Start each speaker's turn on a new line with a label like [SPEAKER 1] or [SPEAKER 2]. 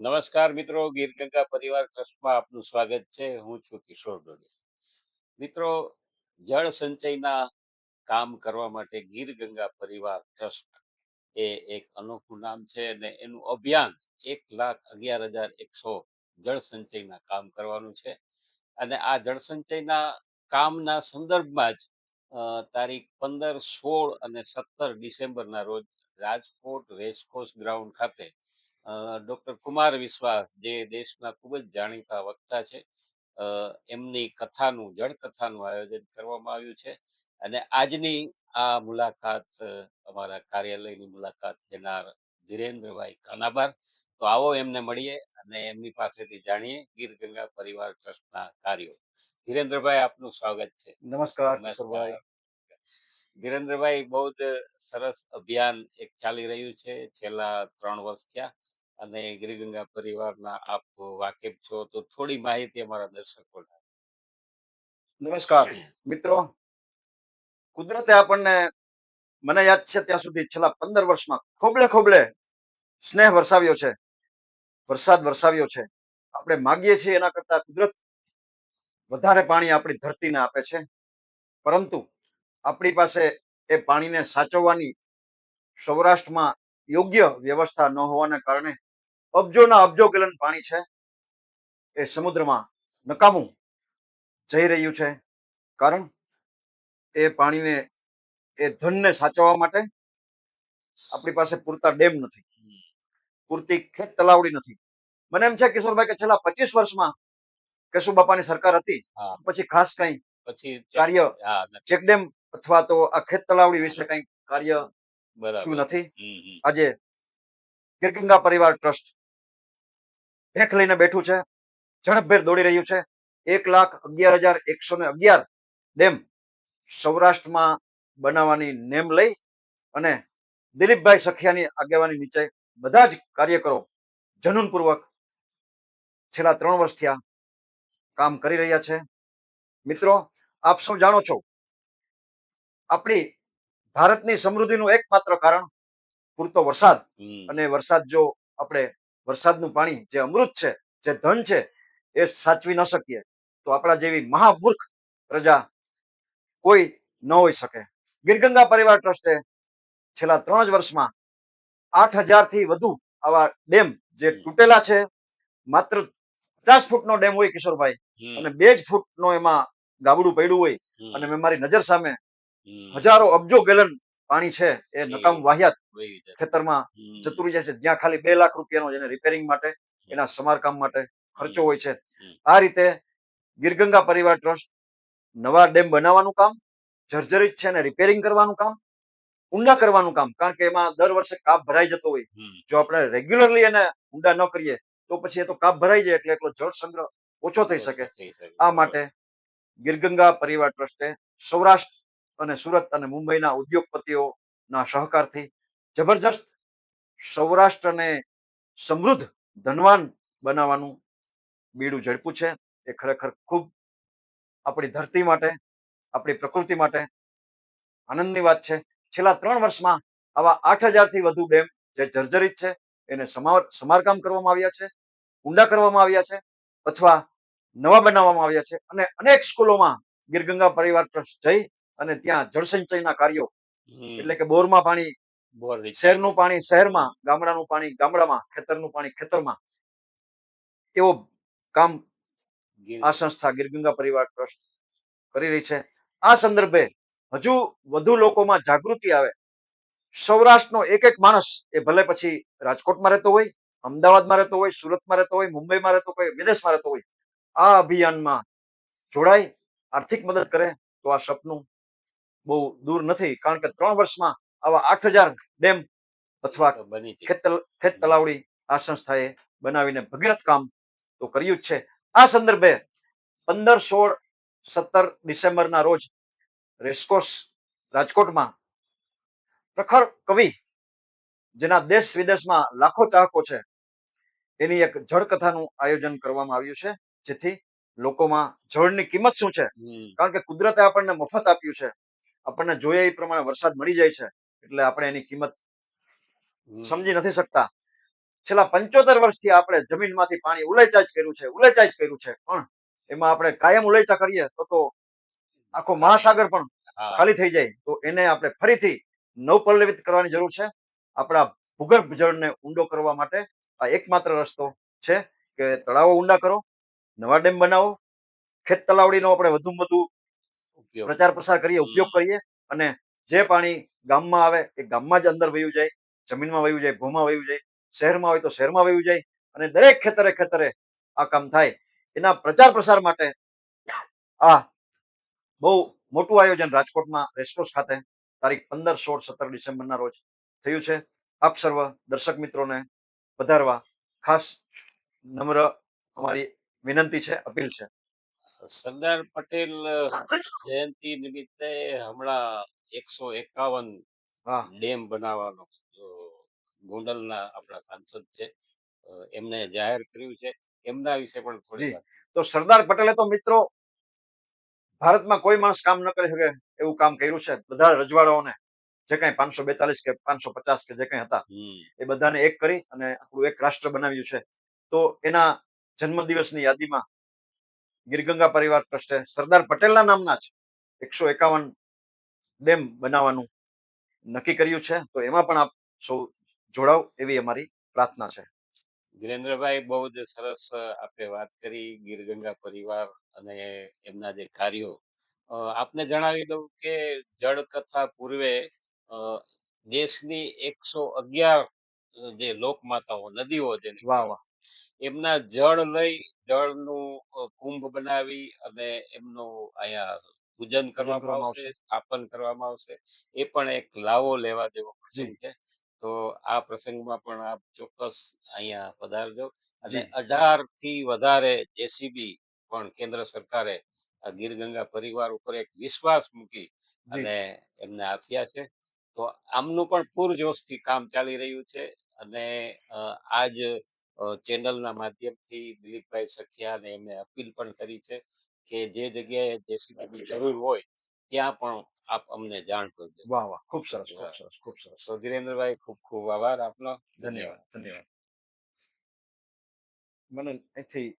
[SPEAKER 1] નમસ્કાર મિત્રો, ગીરગંગા પરિવાર ટ્રસ્ટમાં આપનું સ્વાગત છે. હું છું કિશોર ડોડે મિત્રો, જળ સંચયના કામ કરવા માટે ગીરગંગા પરિવાર ટ્રસ્ટ એ એક અનોખું નામ છે અને એનું અભિયાન એક લાખ અગિયાર હજાર એકસો જળ સંચયના કામ કરવાનું છે. અને આ જળ સંચયના કામના સંદર્ભમાં જ તારીખ પંદર સોળ અને સત્તર ડિસેમ્બરના રોજ રાજકોટ રેસકોર્સ ગ્રાઉન્ડ ખાતે ડોક્ટર કુમાર વિશ્વાસ જે દેશના ખૂબ જ જાણીતા વક્તા છે એમની કથાનું જળ કથાનું આયોજન કરવામાં આવ્યું છે. અને આજની આ મુલાકાત અમારા કાર્યાલયની મુલાકાત લેનાર ધીરેન્દ્રભાઈ કાનાબાર. તો આવો એમને મળીએ અને એમની પાસેથી જાણીએ ગીર ગંગા પરિવાર ટ્રસ્ટના કાર્યો. ધીરેન્દ્રભાઈ આપનું સ્વાગત છે.
[SPEAKER 2] નમસ્કાર
[SPEAKER 1] નમસ્કાર.
[SPEAKER 2] કિશોરભાઈ
[SPEAKER 1] ધીરેન્દ્રભાઈ બહુ જ સરસ અભિયાન એક ચાલી રહ્યું છે. છેલ્લા ત્રણ વર્ષ થયા. અને ગિરિગંગા પરિવારના આપ વાકેફ છો, તો થોડી માહિતી અમારા દર્શકોને.
[SPEAKER 2] નમસ્કાર. મિત્રો, કુદરતે આપણને, મને યાદ છે ત્યાં સુધી છેલ્લા પંદર વર્ષમાં ખોબલે ખોબલે સ્નેહ વરસાવ્યો છે, વરસાદ વરસાવ્યો છે. આપણે માગીએ છીએ એના કરતા કુદરત વધારે પાણી આપણી ધરતીને આપે છે. પરંતુ આપણી પાસે એ પાણીને સાચવવાની સૌરાષ્ટ્રમાં યોગ્ય વ્યવસ્થા ન હોવાને કારણે અબજોના અબજો ગેલન પાણી છે એ સમુદ્રમાં નકામું જઈ રહ્યું છે. કારણ એ પાણીને એ ધનને સાચવવા માટે આપણી પાસે પૂરતા ડેમ નથી. પૂરતી ખેત તલાવડી નથી. મને એમ છે કિશોરભાઈ કે છેલ્લા પચીસ વર્ષમાં કેશુબાપાની સરકાર હતી પછી ખાસ કઈ
[SPEAKER 1] પછી
[SPEAKER 2] કાર્ય ચેકડેમ અથવા તો આ ખેત તલાવડી વિશે કઈ કાર્ય નથી. આજે ગીરગંગા પરિવાર ટ્રસ્ટ ભેખ લઈને બેઠું છે. ઝડપભેર દોડી રહ્યું છે. એક લાખ અગિયાર હજાર એકસો ને અગિયાર ડેમ સૌરાષ્ટ્રમાં બનાવવાની નેમ લઈ અને દિલીપભાઈ સખિયાની આગેવાની નીચે બધા જ કાર્યકરો જનૂનપૂર્વક છેલ્લા ત્રણ વર્ષથી આ કામ કરી રહ્યા છે. મિત્રો આપ સૌ જાણો છો આપણી ભારતની સમૃદ્ધિનું એકમાત્ર કારણ પૂરતો વરસાદ અને વરસાદ જો આપણે વરસાદનું પાણી જે અમૃત છે જે ધન છે એ સાચવી ન શકીએ. તો આપણા જેવી મહામૂર્ખ પ્રજા કોઈ ન હોઈ શકે. ગીરગંગા પરિવાર ટ્રસ્ટે છેલ્લા ત્રણ જ વર્ષમાં આઠ હજારથી વધુ આવા ડેમ જે તૂટેલા છે માત્ર પચાસ ફૂટનો ડેમ હોય કિશોરભાઈ અને બે જ ફૂટનો એમાં ગાબડું પડ્યું હોય અને મેં મારી નજર સામે હજારો અબજો ગેલન પાણી છે એ નકામ વાહિયાત ખેતરમાં જતું જાય છે જ્યાં ખાલી બે લાખ રૂપિયાનો જેને રિપેરિંગ માટે એના સમારકામ માટે ખર્ચો હોય છે. આ રીતે ગીરગંગા પરિવાર ટ્રસ્ટ નવા ડેમ બનાવવાનું કામ જર્જરિત છે ને રિપેરિંગ કરવાનું કામ ઊંડા કરવાનું કામ. કારણ કે એમાં દર વર્ષે કાપ ભરાઈ જતો હોય. જો આપણે રેગ્યુલરલી એને ઊંડા ન કરીએ તો પછી એ તો કાપ ભરાઈ જાય એટલે એટલો જળ સંગ્રહ ઓછો થઈ શકે. આ માટે ગીરગંગા પરિવાર ટ્રસ્ટે સૌરાષ્ટ્ર અને સુરત અને મુંબઈના ઉદ્યોગપતિઓના સહકારથી જબરજસ્ત સૌરાષ્ટ્રને સમૃદ્ધ ધનવાન બનાવવાનું બીડું ઝડપું છે. એ ખરેખર ખૂબ આપણી ધરતી માટે, આપણી પ્રકૃતિ માટે આનંદની વાત છે. છેલ્લા ત્રણ વર્ષમાં આવા આઠ હજારથી વધુ ડેમ જે જર્જરિત છે, એને સમાર, સમારકામ કરવામાં આવ્યા છે, ઊંડા કરવામાં આવ્યા છે અથવા નવા બનાવવામાં આવ્યા છે અને અનેક સ્કૂલોમાં ગીરગંગા પરિવાર ટ્રસ્ટ જઈ અને ત્યાં જળસંચયના કાર્યો એટલે કે બોરમાં પાણી
[SPEAKER 1] બોર
[SPEAKER 2] શહેરનું પાણી શહેરમાં ગામડાનું પાણી ગામડામાં ખેતરનું પાણી ખેતરમાં એવો કામ આ સંસ્થા ગીરગંગા પરિવાર ટ્રસ્ટ કરી રહી છે. આ સંદર્ભે હજુ વધુ લોકોમાં જાગૃતિ આવે. સૌરાષ્ટ્રનો એક એક માણસ એ ભલે પછી રાજકોટમાં રહેતો હોય અમદાવાદમાં રહેતો હોય સુરતમાં રહેતો હોય મુંબઈમાં રહેતો હોય વિદેશમાં રહેતો હોય આ અભિયાનમાં જોડાય આર્થિક મદદ કરે તો આ સપનું બહુ દૂર નથી કારણ કે ત્રણ વર્ષમાં આવા આઠ હજાર ડેમ અથવા ખેત તલાવડી આ સંસ્થાએ બનાવીને ભગીરથ કામ તો કર્યું જ છે. આ સંદર્ભે પંદર સોળ સત્તર ડિસેમ્બરના રોજ રેસકોર્સ રાજકોટમાં પ્રખર કવિ જેના દેશ વિદેશમાં લાખો ચાહકો છે એની એક જળ કથાનું આયોજન કરવામાં આવ્યું છે જેથી લોકોમાં જળની કિંમત શું છે? કારણ કે કુદરતે આપણને મફત આપ્યું છે. આપણને જોઈએ એ પ્રમાણે વરસાદ મળી જાય છે એટલે આપણે એની કિંમત સમજી નથી શકતા. છેલ્લા પંચોતેર વર્ષથી આપણે જમીનમાંથી પાણી ઉલેચા જ કર્યું છે ઉલેચા જ કર્યું છે પણ એમાં આપણે કાયમ ઉલેચા કરીએ તો તો આખો મહાસાગર પણ ખાલી થઈ જાય. તો એને આપણે ફરીથી નવપલ્લવિત કરવાની જરૂર છે. આપણા ભૂગર્ભ જળને ઊંડો કરવા માટે આ એકમાત્ર રસ્તો છે કે તળાવો ઊંડા કરો નવા ડેમ બનાવો ખેત તલાવડીનો આપણે વધુમાં વધુ
[SPEAKER 1] ઉપયોગ
[SPEAKER 2] પ્રચાર પ્રસાર કરીએ ઉપયોગ કરીએ અને જે પાણી ગામમાં આવે એ ગામમાં જ અંદર વયું જાય જમીનમાં વયું જાય ભૂમાં વયું જાય શહેરમાં હોય તો શહેરમાં વયું જાય અને દરેક ખેતરે ખેતરે આ કામ થાય. એના પ્રચાર પ્રસાર માટે આ બહુ મોટું આયોજન રાજકોટમાં રેસકોર્સ ખાતે તારીખ પંદર સોળ સત્તર ડિસેમ્બરના રોજ થયું છે. આપ સર્વ દર્શક મિત્રોને વધારવા ખાસ નમ્ર અમારી વિનંતી છે અપીલ છે.
[SPEAKER 1] સરદાર પટેલ જયંતિ નિમિત્તે હમણાં એકસો એકાવન
[SPEAKER 2] હા
[SPEAKER 1] ડેમ બનાવવાનો ગોંડલ ગોંડલના આપણા સાંસદ છે. એમને જાહેર કર્યું છે. એમના વિશે પણ થોડી
[SPEAKER 2] તો સરદાર પટેલે તો મિત્રો ભારતમાં કોઈ માણસ કામ ન કરી શકે એવું કામ કર્યું છે. બધા રજવાડાઓને જે કઈ પાંચસો બેતાલીસ કે પાંચસો પચાસ કે જે કઈ હતા એ બધાને એક કરી અને આપણું એક રાષ્ટ્ર બનાવ્યું છે. તો એના જન્મદિવસની યાદીમાં ગીરગંગા પરિવાર ટ્રસ્ટે સરદાર પટેલના નામના જ એકસો એકાવન ડેમ બનાવવાનું નક્કી કર્યું છે. તો એમાં પણ આપ સૌ જોડાવ એવી અમારી પ્રાર્થના છે.
[SPEAKER 1] ધીરેન્દ્રભાઈ બહુ જ સરસ આપે વાત કરી ગીરગંગા પરિવાર અને એમના જે કાર્યો. આપને જણાવી દઉં કે જળ કથા પૂર્વે દેશની એકસો અગિયાર જે લોકમાતાઓ નદીઓ જેને
[SPEAKER 2] વાહ વાહ.
[SPEAKER 1] એમના જળ લઈ જળનું કુંભ બનાવી અને એમનું અહીંયા પૂજન કરવામાં આવશે સ્થાપન કરવામાં આવશે. એ પણ એક લાવો લેવા જેવો પ્રસંગ છે. તો આ પ્રસંગમાં પણ આપ ચોક્કસ અહીંયા પધારજો અને અઢારથી વધારે જેસીબી પણ કેન્દ્ર સરકારે આ ગીર ગંગા પરિવાર ઉપર એક વિશ્વાસ મૂકી અને એમને આપ્યા છે. તો આમનું પણ પૂરજોશથી કામ ચાલી રહ્યું છે અને આજ ચેનલના માધ્યમથી દિલીપભાઈ સખિયાને એમને અપીલ પણ કરી છે કે જે જગ્યાએ જેસીબીની જરૂર હોય ત્યાં પણ આપ અમને જાણ કરજો.
[SPEAKER 2] વાહ વાહ. ખૂબ સરસ ખૂબ સરસ ખૂબ સરસ.
[SPEAKER 1] તો ધીરેન્દ્રભાઈ ખૂબ ખૂબ આભાર આપનો.
[SPEAKER 2] ધન્યવાદ. ધન્યવાદ. મને અહીંથી